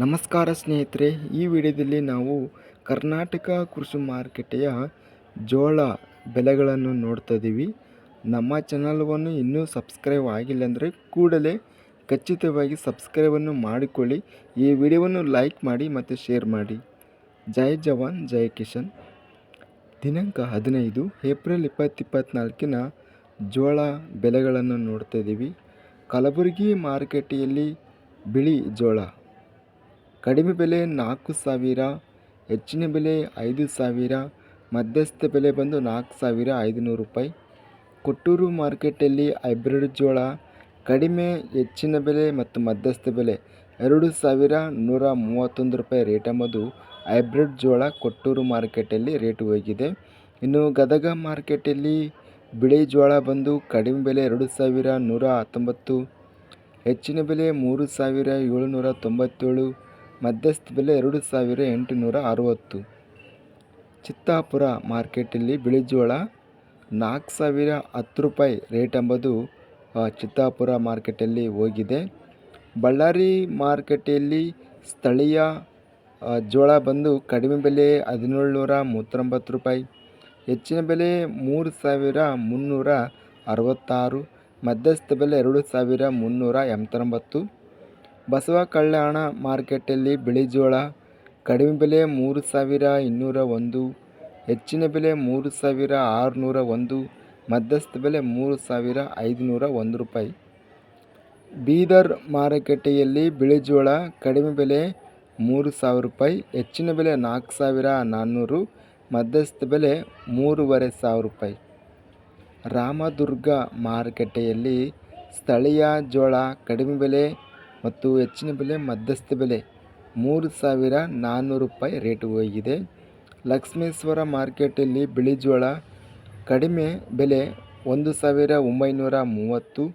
ನಮಸ್ಕಾರ ಸ್ನೇಹಿತರೆ, ಈ ವಿಡಿಯೋದಲ್ಲಿ ನಾವು ಕರ್ನಾಟಕ ಕೃಷಿ ಮಾರುಕಟ್ಟೆಯ ಜೋಳ ಬೆಲೆಗಳನ್ನು ನೋಡ್ತಾ ಇದ್ದೀವಿ. ನಮ್ಮ ಚಾನಲ್ವನ್ನು ಇನ್ನೂ ಸಬ್ಸ್ಕ್ರೈಬ್ ಆಗಿಲ್ಲ ಅಂದರೆ ಕೂಡಲೇ ಖಚಿತವಾಗಿ ಸಬ್ಸ್ಕ್ರೈಬನ್ನು ಮಾಡಿಕೊಳ್ಳಿ. ಈ ವಿಡಿಯೋವನ್ನು ಲೈಕ್ ಮಾಡಿ ಮತ್ತು ಶೇರ್ ಮಾಡಿ. ಜೈ ಜವಾನ್, ಜೈ ಕಿಶನ್ ದಿನಾಂಕ ಹದಿನೈದು, ಏಪ್ರಿಲ್ ಇಪ್ಪತ್ತು ಇಪ್ಪತ್ತ್ನಾಲ್ಕಿನ ಜೋಳ ಬೆಲೆಗಳನ್ನು ನೋಡ್ತಾ ಇದ್ದೀವಿ. ಕಲಬುರಗಿ ಮಾರುಕಟ್ಟೆಯಲ್ಲಿ ಬಿಳಿ ಜೋಳ ಕಡಿಮೆ ಬೆಲೆ ನಾಲ್ಕು ಸಾವಿರ, ಹೆಚ್ಚಿನ ಬೆಲೆ ಐದು ಸಾವಿರ, ಮಧ್ಯಸ್ಥ ಬೆಲೆ ಬಂದು ನಾಲ್ಕು ಸಾವಿರ ಐದುನೂರು ರೂಪಾಯಿ. ಕೊಟ್ಟೂರು ಮಾರ್ಕೆಟಲ್ಲಿ ಹೈಬ್ರಿಡ್ ಜೋಳ ಕಡಿಮೆ, ಹೆಚ್ಚಿನ ಬೆಲೆ ಮತ್ತು ಮಧ್ಯಸ್ಥ ಬೆಲೆ ಎರಡು ಸಾವಿರ ನೂರ ಮೂವತ್ತೊಂದು ರೂಪಾಯಿ ರೇಟ್ ಎಂಬುದು ಹೈಬ್ರಿಡ್ ಜೋಳ ಕೊಟ್ಟೂರು ಮಾರ್ಕೆಟಲ್ಲಿ ರೇಟ್ ಹೋಗಿದೆ. ಇನ್ನು ಗದಗ ಮಾರ್ಕೆಟಲ್ಲಿ ಬಿಳಿ ಜೋಳ ಬಂದು ಕಡಿಮೆ ಬೆಲೆ ಎರಡು ಸಾವಿರ ನೂರ ಹತ್ತೊಂಬತ್ತು, ಹೆಚ್ಚಿನ ಬೆಲೆ ಮೂರು ಸಾವಿರ ಏಳುನೂರ ತೊಂಬತ್ತೇಳು ಮಧ್ಯಸ್ಥ ಬೆಲೆ ಎರಡು ಸಾವಿರ ಎಂಟುನೂರ ಅರವತ್ತು. ಚಿತ್ತಾಪುರ ಮಾರ್ಕೆಟಲ್ಲಿ ಬಿಳಿ ಜೋಳ ನಾಲ್ಕು ಸಾವಿರ ಹತ್ತು ರೂಪಾಯಿ ರೇಟ್ ಎಂಬುದು ಚಿತ್ತಾಪುರ ಮಾರ್ಕೆಟಲ್ಲಿ ಹೋಗಿದೆ. ಬಳ್ಳಾರಿ ಮಾರ್ಕೆಟಲ್ಲಿ ಸ್ಥಳೀಯ ಜೋಳ ಬಂದು ಕಡಿಮೆ ಬೆಲೆ ಹದಿನೇಳುನೂರ ಮೂವತ್ತೊಂಬತ್ತು ರೂಪಾಯಿ, ಹೆಚ್ಚಿನ ಬೆಲೆ ಮೂರು ಸಾವಿರ ಮುನ್ನೂರ ಅರವತ್ತಾರು, ಮಧ್ಯಸ್ಥ ಬೆಲೆ ಎರಡು ಸಾವಿರ ಮುನ್ನೂರ ಎಂಬತ್ತೊಂಬತ್ತು ಬಸವ ಕಲ್ಯಾಣ ಮಾರುಕಟ್ಟೆಯಲ್ಲಿ ಬಿಳಿ ಜೋಳ, ಕಡಿಮೆ ಬೆಲೆ ಮೂರು ಸಾವಿರ ಇನ್ನೂರ ಒಂದು, ಹೆಚ್ಚಿನ ಬೆಲೆ ಮೂರು ಸಾವಿರ ಆರುನೂರ ಒಂದು, ಮಧ್ಯಸ್ಥ ಬೆಲೆ ಮೂರು ಸಾವಿರ ಐದುನೂರ ಒಂದು ರೂಪಾಯಿ. ಬೀದರ್ ಮಾರುಕಟ್ಟೆಯಲ್ಲಿ ಬಿಳಿ ಜೋಳ, ಕಡಿಮೆ ಬೆಲೆ ಮೂರು ಸಾವಿರ ರೂಪಾಯಿ, ಹೆಚ್ಚಿನ ಬೆಲೆ ನಾಲ್ಕು ಸಾವಿರ ನಾನ್ನೂರು, ಮಧ್ಯಸ್ಥ ಬೆಲೆ ಮೂರುವರೆ ಸಾವಿರ ರೂಪಾಯಿ. ರಾಮದುರ್ಗ ಮಾರುಕಟ್ಟೆಯಲ್ಲಿ ಸ್ಥಳೀಯ ಜೋಳ ಕಡಿಮೆ ಬೆಲೆ ಮತ್ತು ಹೆಚ್ಚಿನ ಬೆಲೆ ಮಧ್ಯಸ್ಥ ಬೆಲೆ. ಮೂರು ಸಾವಿರ ನಾನ್ನೂರು ರೂಪಾಯಿ ರೇಟ್ ಹೋಗಿದೆ. ಲಕ್ಷ್ಮೇಶ್ವರ ಮಾರ್ಕೆಟಲ್ಲಿ ಬಿಳಿ ಜೋಳ ಕಡಿಮೆ ಬೆಲೆ ಒಂದು ಸಾವಿರ ಒಂಬೈನೂರ ಮೂವತ್ತು.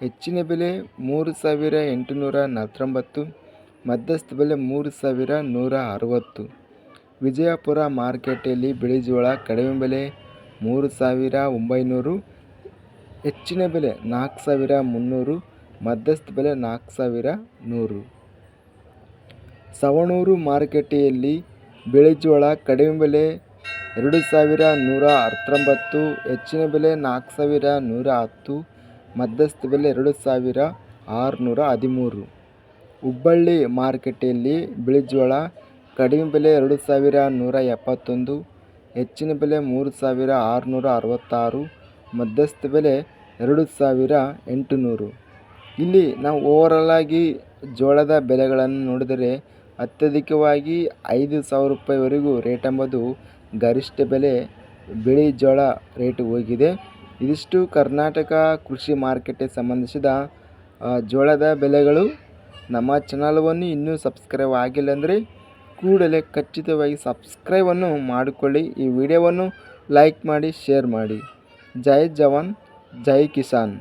ಹೆಚ್ಚಿನ ಬೆಲೆ ಮೂರು ಸಾವಿರ ಎಂಟುನೂರ ನಲವತ್ತೊಂಬತ್ತು. ಮಧ್ಯಸ್ಥ ಬೆಲೆ ಮೂರು ಸಾವಿರ ನೂರ ಅರವತ್ತು. ವಿಜಯಪುರ ಮಾರ್ಕೆಟಲ್ಲಿ ಬಿಳಿ ಜೋಳ ಕಡಿಮೆ ಬೆಲೆ ಮೂರು ಸಾವಿರ ಒಂಬೈನೂರು. ಹೆಚ್ಚಿನ ಬೆಲೆ ನಾಲ್ಕು ಸಾವಿರ ಮುನ್ನೂರು. ಮಧ್ಯಸ್ಥ ಬೆಲೆ ನಾಲ್ಕು ಸಾವಿರ ನೂರು. ಸವಣೂರು ಮಾರುಕಟ್ಟೆಯಲ್ಲಿ ಬಿಳಿ ಜೋಳ ಕಡಿಮೆ ಬೆಲೆ ಎರಡು ಸಾವಿರ ನೂರ ಹತ್ತೊಂಬತ್ತು ಹೆಚ್ಚಿನ ಬೆಲೆ ನಾಲ್ಕು ಸಾವಿರ ನೂರ ಹತ್ತು, ಮಧ್ಯಸ್ಥ ಬೆಲೆ ಎರಡು ಸಾವಿರ ಆರುನೂರ ಹದಿಮೂರು. ಹುಬ್ಬಳ್ಳಿ ಮಾರುಕಟ್ಟೆಯಲ್ಲಿ ಬಿಳಿ ಜೋಳ ಕಡಿಮೆ ಬೆಲೆ ಎರಡು ಸಾವಿರ ನೂರ ಎಪ್ಪತ್ತೊಂದು, ಹೆಚ್ಚಿನ ಬೆಲೆ ಮೂರು ಸಾವಿರ ಆರುನೂರ ಅರವತ್ತಾರು, ಮಧ್ಯಸ್ಥ ಬೆಲೆ ಎರಡು ಸಾವಿರ ಎಂಟುನೂರು. ಇಲ್ಲಿ ನಾವು ಓವರಾಲ್ ಆಗಿ ಜೋಳದ ಬೆಲೆಗಳನ್ನು ನೋಡಿದರೆ ಅತ್ಯಧಿಕವಾಗಿ ಐದು ಸಾವಿರ ರೂಪಾಯಿವರೆಗೂ ರೇಟ್ ಎಂಬುದು ಗರಿಷ್ಠ ಬೆಲೆ, ಬಿಳಿ ಜೋಳ ರೇಟ್ ಹೋಗಿದೆ. ಇದಿಷ್ಟು ಕರ್ನಾಟಕ ಕೃಷಿ ಮಾರ್ಕೆಟ್ಗೆ ಸಂಬಂಧಿಸಿದ ಜೋಳದ ಬೆಲೆಗಳು ನಮ್ಮ ಚಾನಲ್ವನ್ನು ಇನ್ನೂ ಸಬ್ಸ್ಕ್ರೈಬ್ ಆಗಿಲ್ಲ ಅಂದರೆ ಕೂಡಲೇ ಖಚಿತವಾಗಿ ಸಬ್ಸ್ಕ್ರೈಬನ್ನು ಮಾಡಿಕೊಳ್ಳಿ. ಈ ವಿಡಿಯೋವನ್ನು ಲೈಕ್ ಮಾಡಿ ಶೇರ್ ಮಾಡಿ. ಜೈ ಜವಾನ್, ಜೈ ಕಿಸಾನ್.